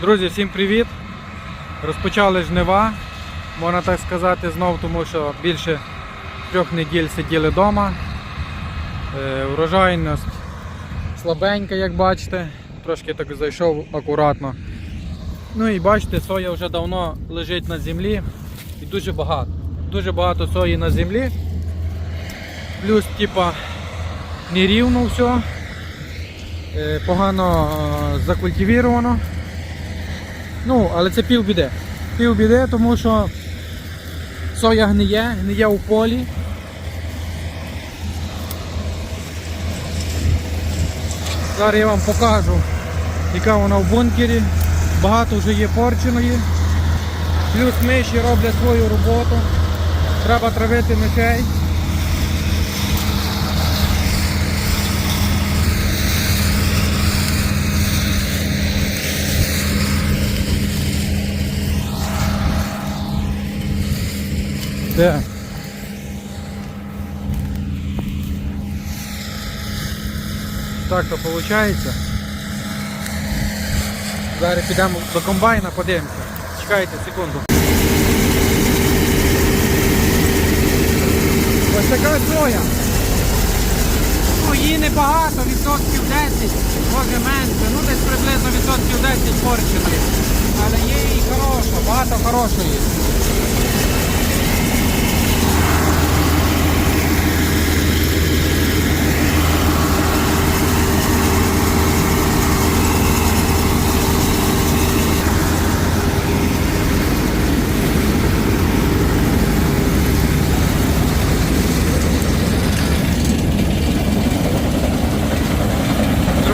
Друзі, всім привіт! Розпочали жнива, можна так сказати, знов, тому що більше трьох неділь сиділи вдома. Е, Врожайність слабенька, як бачите, трошки так зайшов акуратно. Ну і бачите, соя вже давно лежить на землі і дуже багато. Дуже багато сої на землі. Плюс, типа, нерівно все. Е, Погано е, закультивіровано. Ну, але це півбіди. Півбіди, тому що соя гниє, гниє у полі. Зараз я вам покажу, яка вона в бункері. Багато вже є порченої. Плюс миші роблять свою роботу. Треба травити мишей. Де? Так то виходить. Зараз підемо до комбайна, подивимося. Чекайте секунду. Ось така соя. Ну, її небагато, відсотків 10, може менше, ну десь приблизно відсотків 10 порченої. Але є і хороша, багато хорошої.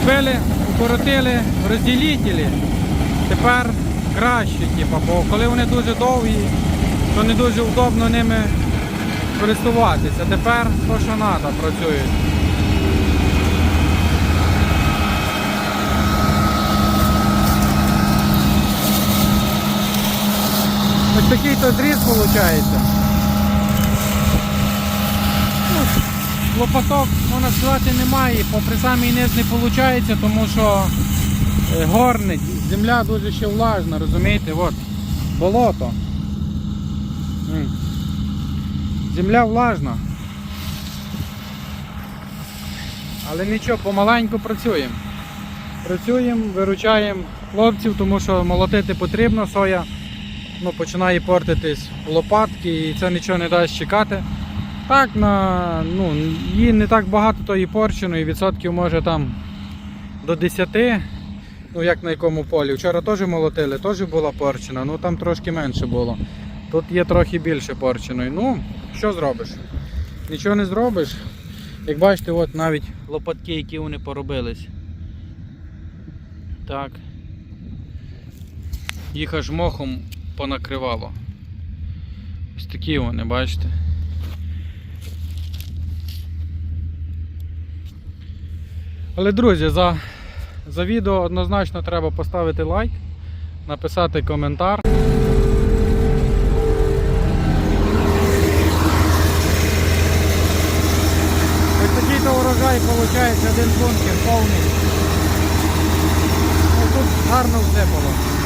Зробили, укоротили розділителі. Тепер краще, типу, бо коли вони дуже довгі, то не дуже удобно ними користуватися. Тепер то, що треба, працюють. Ось такий то зріз виходить. Лопаток, можна сказати, немає, попри самий низ не виходить, тому що е, горнить, земля дуже ще влажна, розумієте, от, болото. Земля влажна. Але нічого, помаленьку працюємо. Працюємо, виручаємо хлопців, тому що молотити потрібно, соя ну, починає портитись лопатки і це нічого не дасть чекати. Так, на, ну, її не так багато тої порченої, відсотків може там до 10, ну як на якому полі. Вчора теж молотили, теж була порчена, ну там трошки менше було. Тут є трохи більше порченої. Ну, що зробиш? Нічого не зробиш. Як бачите, от навіть лопатки, які вони поробились. Так. Їх аж мохом понакривало. Ось такі вони, бачите. Але, друзі, за, за відео однозначно треба поставити лайк, написати коментар. Ось такий то урожай виходить один бункер повний. Ось тут гарно всипало.